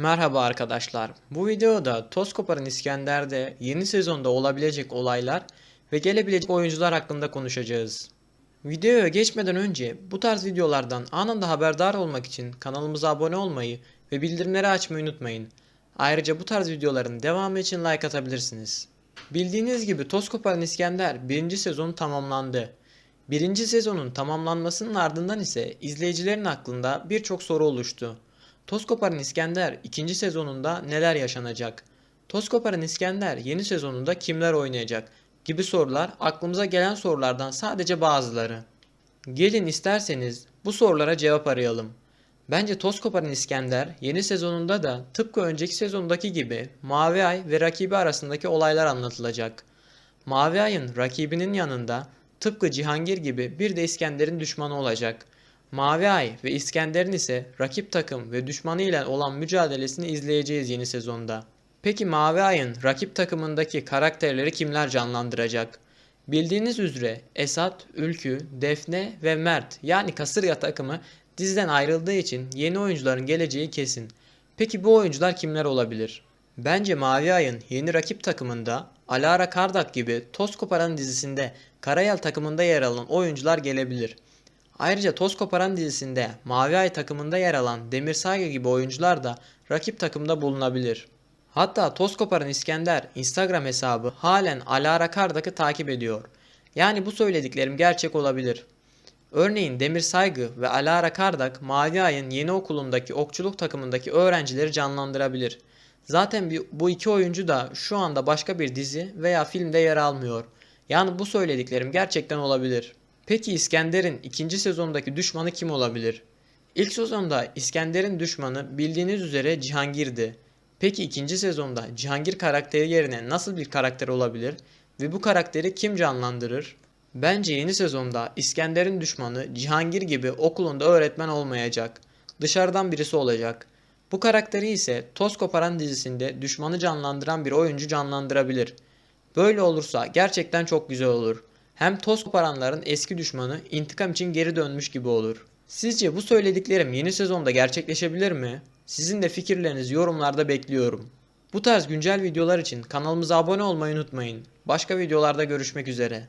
Merhaba arkadaşlar. Bu videoda Toz Koparan İskender'de yeni sezonda olabilecek olaylar ve gelebilecek oyuncular hakkında konuşacağız. Videoya geçmeden önce bu tarz videolardan anında haberdar olmak için kanalımıza abone olmayı ve bildirimleri açmayı unutmayın. Ayrıca bu tarz videoların devamı için like atabilirsiniz. Bildiğiniz gibi Toz Koparan İskender 1. sezonu tamamlandı. Birinci sezonun tamamlanmasının ardından ise izleyicilerin aklında birçok soru oluştu. Toz Koparan İskender ikinci sezonunda neler yaşanacak? Toz Koparan İskender yeni sezonunda kimler oynayacak? Gibi sorular aklımıza gelen sorulardan sadece bazıları. Gelin isterseniz bu sorulara cevap arayalım. Bence Toz Koparan İskender yeni sezonunda da tıpkı önceki sezondaki gibi Mavi Ay ve rakibi arasındaki olaylar anlatılacak. Mavi Ay'ın rakibinin yanında tıpkı Cihangir gibi bir de İskender'in düşmanı olacak. Mavi Ay ve İskender'in ise rakip takım ve düşmanı ile olan mücadelesini izleyeceğiz yeni sezonda. Peki Mavi Ay'ın rakip takımındaki karakterleri kimler canlandıracak? Bildiğiniz üzere Esat, Ülkü, Defne ve Mert yani Kasırga takımı diziden ayrıldığı için yeni oyuncuların geleceği kesin. Peki bu oyuncular kimler olabilir? Bence Mavi Ay'ın yeni rakip takımında Alara Kardak gibi Toz Koparan dizisinde Karayel takımında yer alan oyuncular gelebilir. Ayrıca Toz Koparan dizisinde Mavi Ay takımında yer alan Demir Saygı gibi oyuncular da rakip takımda bulunabilir. Hatta Toz Koparan İskender Instagram hesabı halen Alara Kardak'ı takip ediyor. Yani bu söylediklerim gerçek olabilir. Örneğin Demir Saygı ve Alara Kardak Mavi Ay'ın yeni okulundaki okçuluk takımındaki öğrencileri canlandırabilir. Zaten bu iki oyuncu da şu anda başka bir dizi veya filmde yer almıyor. Yani bu söylediklerim gerçekten olabilir. Peki İskender'in ikinci sezondaki düşmanı kim olabilir? İlk sezonda İskender'in düşmanı bildiğiniz üzere Cihangir'di. Peki ikinci sezonda Cihangir karakteri yerine nasıl bir karakter olabilir ve bu karakteri kim canlandırır? Bence yeni sezonda İskender'in düşmanı Cihangir gibi okulunda öğretmen olmayacak. Dışarıdan birisi olacak. Bu karakteri ise Toz Koparan dizisinde düşmanı canlandıran bir oyuncu canlandırabilir. Böyle olursa gerçekten çok güzel olur. Hem toz koparanların eski düşmanı intikam için geri dönmüş gibi olur. Sizce bu söylediklerim yeni sezonda gerçekleşebilir mi? Sizin de fikirlerinizi yorumlarda bekliyorum. Bu tarz güncel videolar için kanalımıza abone olmayı unutmayın. Başka videolarda görüşmek üzere.